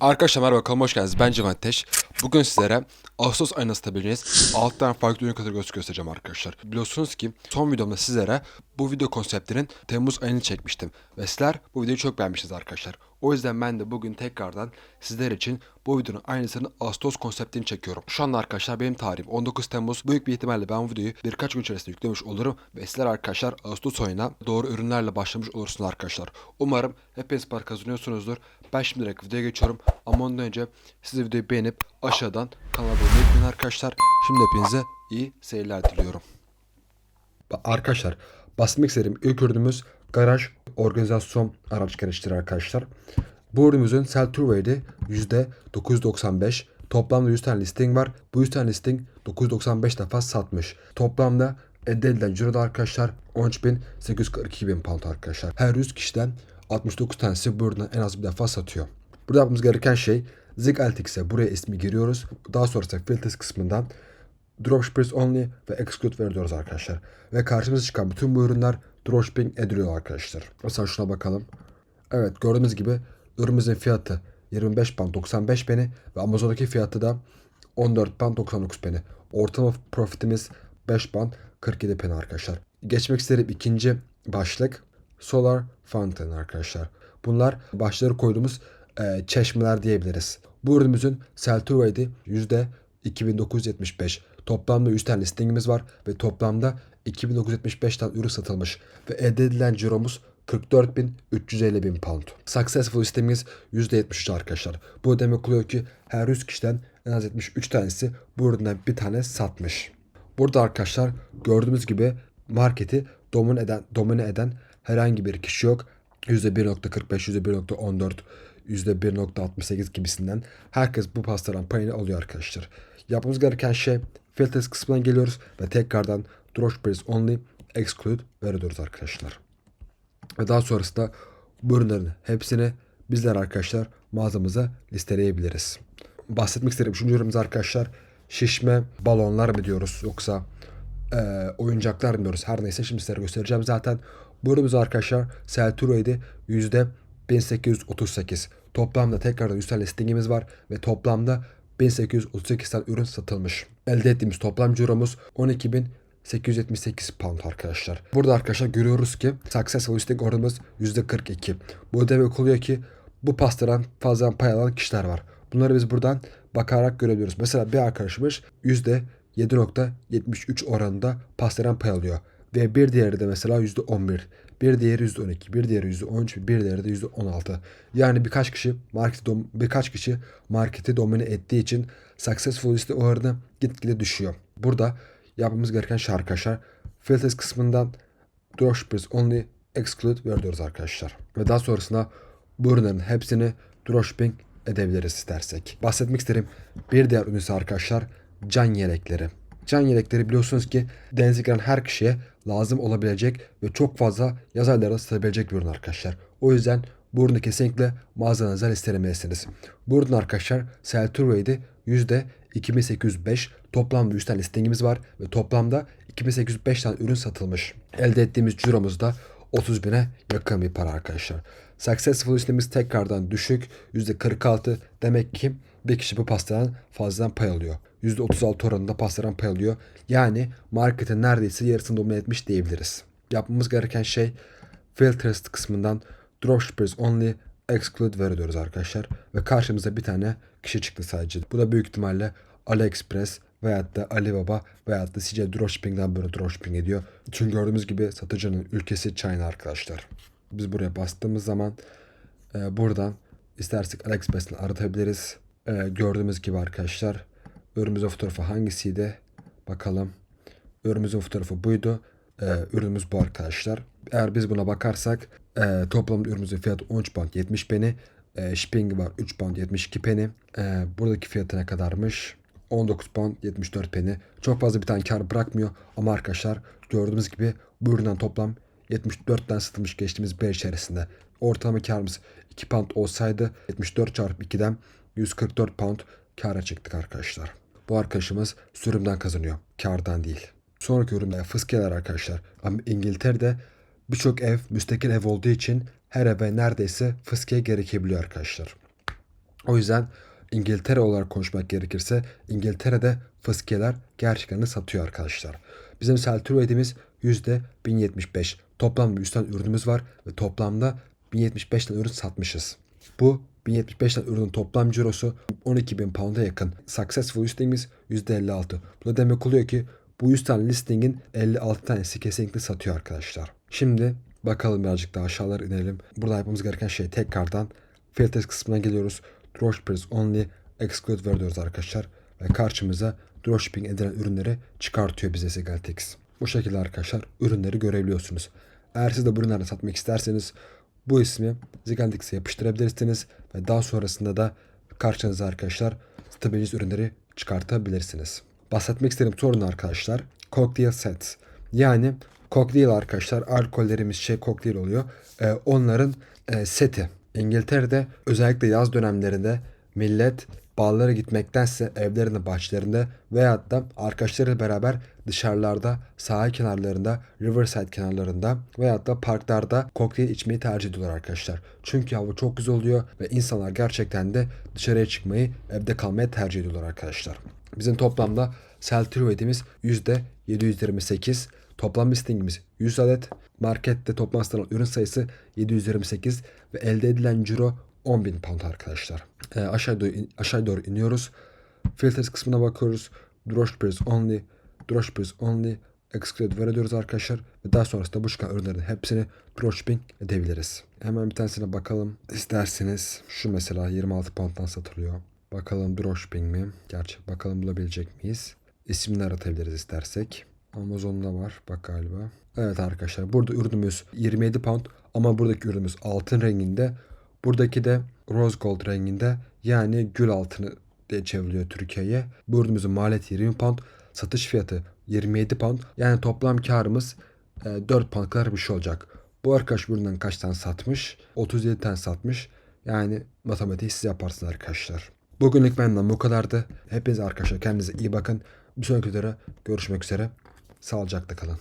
Arkadaşlar merhaba kanalıma hoş geldiniz. Ben Civan Ateş. Bugün sizlere Ağustos ayında satabileceğiniz 6 tane farklı ürün kategorisi göstereceğim arkadaşlar. Biliyorsunuz ki son videomda sizlere bu video konseptinin Temmuz ayını çekmiştim. Ve sizler bu videoyu çok beğenmişsiniz arkadaşlar. O yüzden ben de bugün tekrardan sizler için bu videonun aynısını Ağustos konseptini çekiyorum. Şu anda arkadaşlar benim tarihim 19 Temmuz. Büyük bir ihtimalle ben bu videoyu birkaç gün içerisinde yüklemiş olurum. Ve sizler arkadaşlar Ağustos ayına doğru ürünlerle başlamış olursunuz arkadaşlar. Umarım hepiniz para kazanıyorsunuzdur. Ben şimdi direkt videoya geçiyorum. Ama ondan önce siz de videoyu beğenip aşağıdan kanala abone olmayı arkadaşlar. Şimdi hepinize iyi seyirler diliyorum. Arkadaşlar basmak istediğim ilk ürünümüz garaj organizasyon araç gereçleri arkadaşlar. Bu ürünümüzün sell to rate'i %995. Toplamda 100 tane listing var. Bu 100 tane listing 995 defa satmış. Toplamda elde edilen ciro da arkadaşlar 13.842 bin pound arkadaşlar. Her 100 kişiden 69 tanesi bu ürünü en az bir defa satıyor. Burada yapmamız gereken şey Zig Altix'e buraya ismi giriyoruz. Daha sonrasında filters kısmından dropshippers only ve exclude veriyoruz arkadaşlar. Ve karşımıza çıkan bütün bu ürünler dropshipping ediliyor arkadaşlar. Mesela şuna bakalım. Evet gördüğünüz gibi ürünümüzün fiyatı 25 pound 95 peni ve Amazon'daki fiyatı da 14 pound 99 peni. Ortalama profitimiz 5 pound 47 peni arkadaşlar. Geçmek istediğim ikinci başlık Solar Fountain arkadaşlar. Bunlar başları koyduğumuz e, çeşmeler diyebiliriz. Bu ürünümüzün sell to rate'i %2975. Toplamda 100 tane listingimiz var ve toplamda 2975 tane ürün satılmış. Ve elde edilen ciromuz 44.350 bin pound. Successful listemiz %73 arkadaşlar. Bu demek oluyor ki her 100 kişiden en az 73 tanesi bu üründen bir tane satmış. Burada arkadaşlar gördüğümüz gibi marketi domine eden, domine eden herhangi bir kişi yok. %1.45, %1.14, %1.68 gibisinden herkes bu pastadan payını alıyor arkadaşlar. Yapmamız gereken şey filters kısmına geliyoruz ve tekrardan dropshippers only exclude veriyoruz arkadaşlar. Ve daha sonrasında bu ürünlerin hepsini bizler arkadaşlar mağazamıza listeleyebiliriz. Bahsetmek istediğim üçüncü ürünümüz arkadaşlar şişme balonlar mı diyoruz yoksa e, oyuncaklar mı diyoruz her neyse şimdi sizlere göstereceğim zaten. Bu ürünümüz arkadaşlar Selturo'ydu yüzde 1838. Toplamda tekrardan 100 tane listingimiz var ve toplamda 1838 tane ürün satılmış. Elde ettiğimiz toplam ciromuz 12.000 878 pound arkadaşlar. Burada arkadaşlar görüyoruz ki successful listing oranımız %42. Bu demek oluyor ki bu pastadan fazla pay alan kişiler var. Bunları biz buradan bakarak görebiliyoruz. Mesela bir arkadaşımız %7.73 oranında pastadan pay alıyor. Ve bir diğeri de mesela %11. Bir diğeri %12, bir diğeri %13, bir diğeri de %16. Yani birkaç kişi marketi dom- birkaç kişi marketi domine ettiği için successful liste oranı gitgide düşüyor. Burada yapmamız gereken şey arkadaşlar filters kısmından dropshippers only exclude veriyoruz arkadaşlar. Ve daha sonrasında bu ürünlerin hepsini dropshipping edebiliriz istersek. Bahsetmek isterim bir diğer ürün ise arkadaşlar can yelekleri. Can yelekleri biliyorsunuz ki denize giren her kişiye lazım olabilecek ve çok fazla yaz aylarında satabilecek bir ürün arkadaşlar. O yüzden bu ürünü kesinlikle mağazanıza listelemelisiniz. Bu ürün arkadaşlar rate'i %2805 toplamda 100 tane listingimiz var ve toplamda 2805 tane ürün satılmış. Elde ettiğimiz ciromuz da 30 bine yakın bir para arkadaşlar. Successful listemiz tekrardan düşük %46 demek ki bir kişi bu pastadan fazladan pay alıyor. %36 oranında pastadan pay alıyor. Yani marketin neredeyse yarısını domine etmiş diyebiliriz. Yapmamız gereken şey filters kısmından dropshippers only exclude veriyoruz arkadaşlar. Ve karşımıza bir tane kişi çıktı sadece. Bu da büyük ihtimalle AliExpress veyahut da Alibaba veyahut da CJ Dropshipping'den böyle dropshipping ediyor. Çünkü gördüğümüz gibi satıcının ülkesi China arkadaşlar. Biz buraya bastığımız zaman e, buradan istersek AliExpress'ten aratabiliriz. E, gördüğümüz gibi arkadaşlar ürünümüzün fotoğrafı hangisiydi? Bakalım. Ürünümüzün fotoğrafı buydu. E, ürünümüz bu arkadaşlar. Eğer biz buna bakarsak e, toplam ürünümüzün fiyatı 13 pound 70 peni. E, shipping var 3 pound 72 peni. E, buradaki fiyatı ne kadarmış? 19 pound 74 peni. Çok fazla bir tane kar bırakmıyor. Ama arkadaşlar gördüğümüz gibi bu üründen toplam 74 tane satılmış geçtiğimiz bir ay içerisinde. Ortalama karımız 2 pound olsaydı 74 çarpı 2'den 144 pound kara çıktık arkadaşlar. Bu arkadaşımız sürümden kazanıyor. Kardan değil. Sonraki üründe fıskiyeler arkadaşlar. Ama İngiltere'de birçok ev müstakil ev olduğu için her eve neredeyse fıskiye gerekebiliyor arkadaşlar. O yüzden İngiltere olarak konuşmak gerekirse İngiltere'de fıskiyeler gerçekten satıyor arkadaşlar. Bizim rate'imiz %1075. Toplam 100 tane ürünümüz var ve toplamda 1075 tane ürün satmışız. Bu 1075 tane ürünün toplam cirosu 12.000 pound'a yakın. Successful listingimiz %56. Bu da demek oluyor ki bu 100 tane listingin 56 tanesi kesinlikle satıyor arkadaşlar. Şimdi bakalım birazcık daha aşağılara inelim. Burada yapmamız gereken şey tekrardan filters kısmına geliyoruz. Dropshippers only exclude diyoruz arkadaşlar. Ve karşımıza dropshipping edilen ürünleri çıkartıyor bize Sigaltex. Bu şekilde arkadaşlar ürünleri görebiliyorsunuz. Eğer siz de bu ürünleri satmak isterseniz bu ismi Zigantex'e yapıştırabilirsiniz ve daha sonrasında da karşınıza arkadaşlar satabileceğiniz ürünleri çıkartabilirsiniz. Bahsetmek istediğim sorun arkadaşlar cocktail sets. Yani cocktail arkadaşlar alkollerimiz şey cocktail oluyor. Ee, onların e, seti. İngiltere'de özellikle yaz dönemlerinde millet ballara gitmektense evlerinde, bahçelerinde veyahut da arkadaşlarıyla beraber dışarılarda, sahil kenarlarında, riverside kenarlarında veyahut da parklarda kokteyl içmeyi tercih ediyorlar arkadaşlar. Çünkü hava çok güzel oluyor ve insanlar gerçekten de dışarıya çıkmayı, evde kalmayı tercih ediyorlar arkadaşlar. Bizim toplamda sell-through rate'imiz %728. Toplam listingimiz 100 adet. Markette toplam satılan ürün sayısı 728 ve elde edilen ciro 10.000 pound arkadaşlar. Ee, aşağı, doğru, aşağı doğru iniyoruz. Filters kısmına bakıyoruz. Dropshippers only, dropshippers only, exclude ver ediyoruz arkadaşlar. Ve daha sonrasında bu çıkan ürünlerin hepsini dropshipping edebiliriz. Hemen bir tanesine bakalım isterseniz. Şu mesela 26 pound'dan satılıyor. Bakalım dropshipping mi? Gerçek bakalım bulabilecek miyiz? İsimini aratabiliriz istersek. Amazon'da var bak galiba. Evet arkadaşlar burada ürünümüz 27 pound ama buradaki ürünümüz altın renginde. Buradaki de rose gold renginde yani gül altını diye çevriliyor Türkiye'ye. Bu ürünümüzün maliyeti 20 pound. Satış fiyatı 27 pound. Yani toplam karımız e, 4 pound kadar bir şey olacak. Bu arkadaş üründen kaç tane satmış? 37 tane satmış. Yani matematiği siz yaparsınız arkadaşlar. Bugünlük benden bu kadardı. Hepiniz arkadaşlar kendinize iyi bakın. Bir sonraki videoda görüşmek üzere. Sağlıcakla kalın.